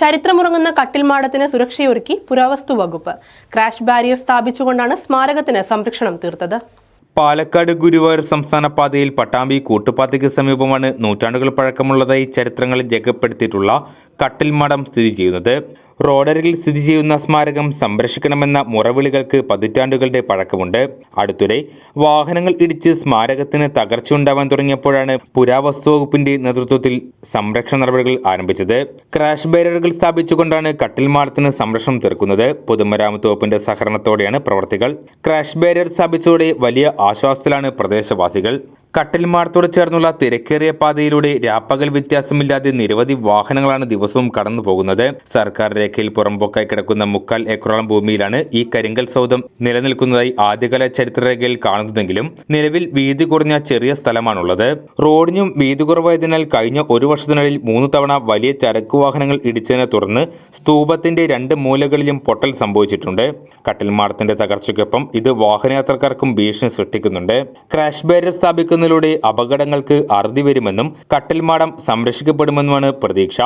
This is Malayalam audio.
ചരിത്രമുറങ്ങുന്ന കട്ടിൽമാടത്തിന് സുരക്ഷയൊരുക്കി പുരാവസ്തു വകുപ്പ്. ക്രാഷ് ബാരിയർ സ്ഥാപിച്ചുകൊണ്ടാണ് സ്മാരകത്തിന് സംരക്ഷണം തീർത്തത്. പാലക്കാട് ഗുരുവായൂർ സംസ്ഥാന പാതയിൽ പട്ടാമ്പി കൂട്ടുപാതയ്ക്ക് സമീപമാണ് നൂറ്റാണ്ടുകൾ പഴക്കമുള്ളതായി ചരിത്രങ്ങളിൽ രേഖപ്പെടുത്തിയിട്ടുള്ള കട്ടിൽമാടം സ്ഥിതി ചെയ്യുന്നത്. റോഡരികിൽ സ്ഥിതി ചെയ്യുന്ന സ്മാരകം സംരക്ഷിക്കണമെന്ന മുറവിളികൾക്ക് പതിറ്റാണ്ടുകളുടെ പഴക്കമുണ്ട്. അടുത്തിടെ വാഹനങ്ങൾ ഇടിച്ച് സ്മാരകത്തിന് തകർച്ചയുണ്ടാവാൻ തുടങ്ങിയപ്പോഴാണ് പുരാവസ്തു വകുപ്പിന്റെ നേതൃത്വത്തിൽ സംരക്ഷണ നടപടികൾ ആരംഭിച്ചത്. ക്രാഷ് ബാരിയറുകൾ സ്ഥാപിച്ചുകൊണ്ടാണ് കട്ടിൽമാളത്തിന് സംരക്ഷണം തീർക്കുന്നത്. പൊതുമരാമത്ത് വകുപ്പിന്റെ സഹകരണത്തോടെയാണ് പ്രവർത്തികൾ. ക്രാഷ് ബാരിയർ സ്ഥാപിച്ചതോടെ വലിയ ആശ്വാസത്തിലാണ് പ്രദേശവാസികൾ. കട്ടിൽമാടത്തോട് ചേർന്നുള്ള തിരക്കേറിയ പാതയിലൂടെ രാപ്പകൽ വ്യത്യാസമില്ലാതെ നിരവധി വാഹനങ്ങളാണ് ദിവസവും കടന്നു പോകുന്നത്. സർക്കാർ രേഖയിൽ പുറമ്പോക്കായി കിടക്കുന്ന മുക്കാൽ ഏക്കറോളം ഭൂമിയിലാണ് ഈ കരിങ്കൽ സൗധം നിലനിൽക്കുന്നതായി ആദ്യകാല ചരിത്രരേഖയിൽ കാണുന്നതെങ്കിലും നിലവിൽ വീതി കുറഞ്ഞ ചെറിയ സ്ഥലമാണുള്ളത്. റോഡിനും വീതി കുറവായതിനാൽ കഴിഞ്ഞ ഒരു വർഷത്തിനിടയിൽ മൂന്ന് തവണ വലിയ ചരക്ക് വാഹനങ്ങൾ ഇടിച്ചതിനെ തുടർന്ന് സ്തൂപത്തിന്റെ രണ്ട് മൂലകളിലും പൊട്ടൽ സംഭവിച്ചിട്ടുണ്ട്. കട്ടിൽമാർത്തിന്റെ തകർച്ചയ്ക്കൊപ്പം ഇത് വാഹനയാത്രക്കാർക്കും ഭീഷണി സൃഷ്ടിക്കുന്നുണ്ട്. ക്രാഷ് ബാരിയർ സ്ഥാപിക്കുന്നതിലൂടെ അപകടങ്ങൾക്ക് അറുതി വരുമെന്നും കട്ടിൽമാടം സംരക്ഷിക്കപ്പെടുമെന്നുമാണ് പ്രതീക്ഷ